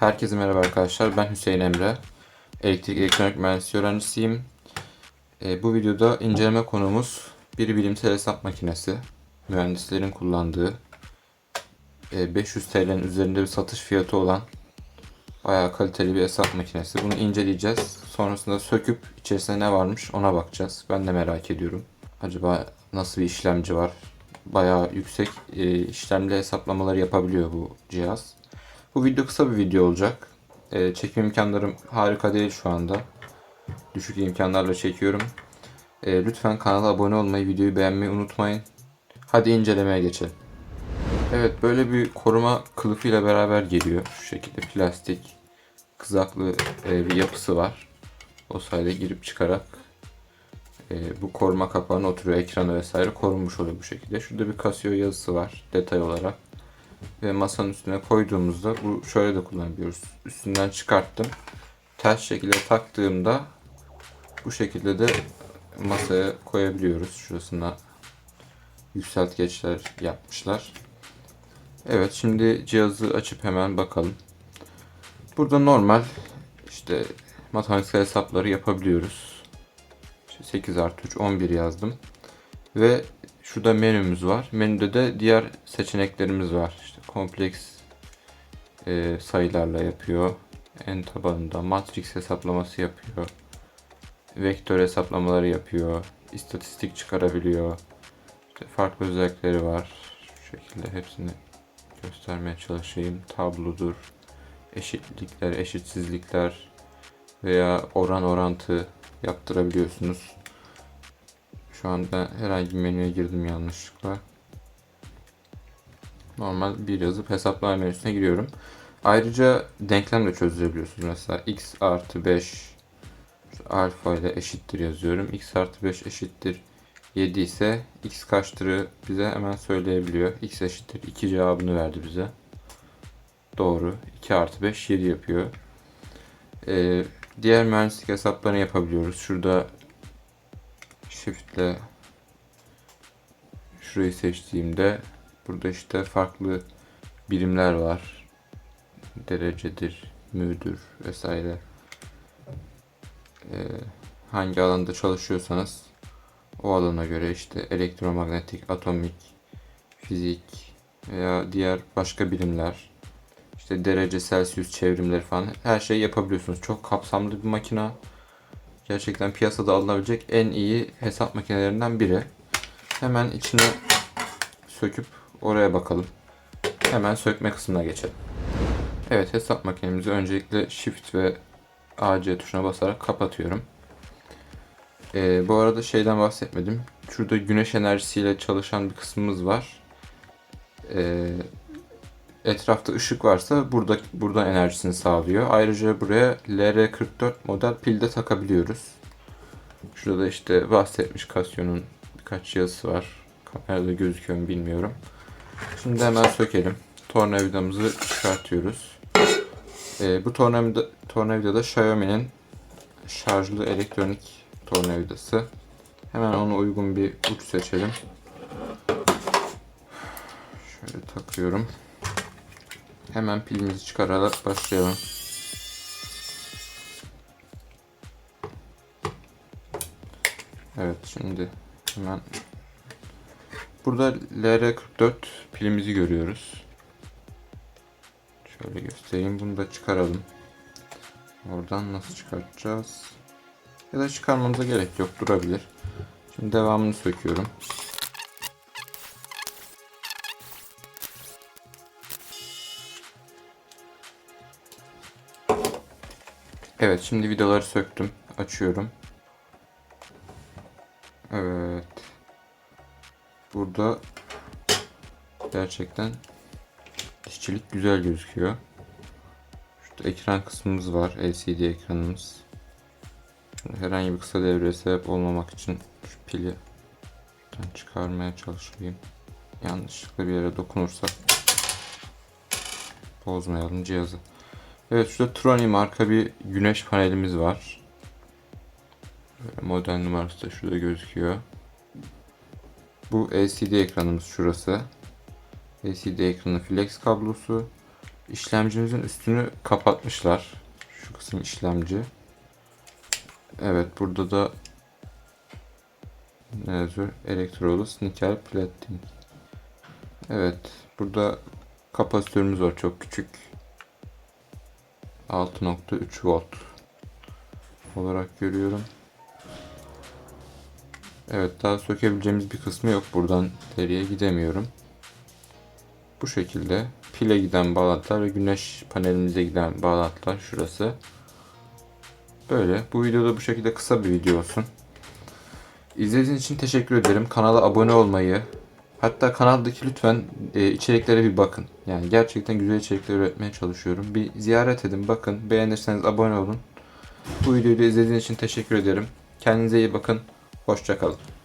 Herkese merhaba arkadaşlar. Ben Hüseyin Emre. Elektrik elektronik mühendisliği öğrencisiyim. Ee, bu videoda inceleme konumuz bir bilimsel hesap makinesi. Mühendislerin kullandığı e, 500 TL'nin üzerinde bir satış fiyatı olan bayağı kaliteli bir hesap makinesi. Bunu inceleyeceğiz. Sonrasında söküp içerisinde ne varmış ona bakacağız. Ben de merak ediyorum. Acaba nasıl bir işlemci var? Bayağı yüksek e, işlemli hesaplamaları yapabiliyor bu cihaz. Bu video kısa bir video olacak. Ee, çekim imkanlarım harika değil şu anda. Düşük imkanlarla çekiyorum. Ee, lütfen kanala abone olmayı, videoyu beğenmeyi unutmayın. Hadi incelemeye geçelim. Evet böyle bir koruma kılıfıyla beraber geliyor. Şu şekilde plastik kızaklı e, bir yapısı var. O sayede girip çıkarak e, bu koruma kapağına oturuyor. Ekranı vesaire korunmuş oluyor bu şekilde. Şurada bir Casio yazısı var detay olarak ve masanın üstüne koyduğumuzda bu şöyle de kullanabiliyoruz. Üstünden çıkarttım. Ters şekilde taktığımda bu şekilde de masaya koyabiliyoruz. Şurasına yükseltgeçler yapmışlar. Evet şimdi cihazı açıp hemen bakalım. Burada normal işte matematiksel hesapları yapabiliyoruz. İşte 8 artı 3 11 yazdım. Ve Şurada menümüz var. Menüde de diğer seçeneklerimiz var. İşte kompleks e, sayılarla yapıyor. En tabanında matrix hesaplaması yapıyor. Vektör hesaplamaları yapıyor. istatistik çıkarabiliyor. İşte farklı özellikleri var. Şu şekilde hepsini göstermeye çalışayım. Tablodur. Eşitlikler, eşitsizlikler veya oran orantı yaptırabiliyorsunuz. Şu anda herhangi bir menüye girdim yanlışlıkla. Normal bir yazıp hesaplama menüsüne giriyorum. Ayrıca denklem de çözdürebiliyorsunuz. Mesela x artı 5 alfa ile eşittir yazıyorum. x artı 5 eşittir 7 ise x kaçtırı bize hemen söyleyebiliyor. x eşittir 2 cevabını verdi bize. Doğru. 2 artı 5 7 yapıyor. Ee, diğer mühendislik hesaplarını yapabiliyoruz. Şurada Shift'le şurayı seçtiğimde burada işte farklı birimler var. Derecedir, müdür vesaire. Ee, hangi alanda çalışıyorsanız o alana göre işte elektromanyetik, atomik, fizik veya diğer başka birimler işte derece Celsius çevrimleri falan her şeyi yapabiliyorsunuz. Çok kapsamlı bir makina. Gerçekten piyasada alınabilecek en iyi hesap makinelerinden biri. Hemen içine söküp oraya bakalım. Hemen sökme kısmına geçelim. Evet hesap makinemizi öncelikle Shift ve AC tuşuna basarak kapatıyorum. Ee, bu arada şeyden bahsetmedim. Şurada güneş enerjisiyle çalışan bir kısmımız var. Ee, etrafta ışık varsa burada buradan enerjisini sağlıyor. Ayrıca buraya LR44 model pil de takabiliyoruz. Şurada işte bahsetmiş Casio'nun birkaç yazısı var. Kamerada gözüküyor mu bilmiyorum. Şimdi hemen sökelim. Tornavidamızı çıkartıyoruz. Ee, bu tornavida, tornavida da Xiaomi'nin şarjlı elektronik tornavidası. Hemen ona uygun bir uç seçelim. Şöyle takıyorum. Hemen pilimizi çıkararak başlayalım. Evet şimdi hemen burada LR44 pilimizi görüyoruz. Şöyle göstereyim bunu da çıkaralım. Oradan nasıl çıkartacağız? Ya da çıkarmamıza gerek yok durabilir. Şimdi devamını söküyorum. Evet şimdi vidaları söktüm. Açıyorum. Evet. Burada gerçekten işçilik güzel gözüküyor. Şurada ekran kısmımız var. LCD ekranımız. Herhangi bir kısa devreye sebep olmamak için şu pili çıkarmaya çalışayım. Yanlışlıkla bir yere dokunursak bozmayalım cihazı. Evet şurada Troni marka bir güneş panelimiz var. Böyle model numarası da şurada gözüküyor. Bu LCD ekranımız şurası. LCD ekranı flex kablosu. işlemcimizin üstünü kapatmışlar. Şu kısım işlemci. Evet burada da ne yazıyor? Elektrolus nikel platin. Evet burada kapasitörümüz var çok küçük. 6.3 volt olarak görüyorum. Evet daha sökebileceğimiz bir kısmı yok. Buradan deriye gidemiyorum. Bu şekilde pile giden bağlantılar ve güneş panelimize giden bağlantılar şurası. Böyle. Bu videoda bu şekilde kısa bir video olsun. İzlediğiniz için teşekkür ederim. Kanala abone olmayı, hatta kanaldaki lütfen e, içeriklere bir bakın. Yani gerçekten güzel içerikler üretmeye çalışıyorum. Bir ziyaret edin, bakın. Beğenirseniz abone olun. Bu videoyu da izlediğiniz için teşekkür ederim. Kendinize iyi bakın. Hoşçakalın.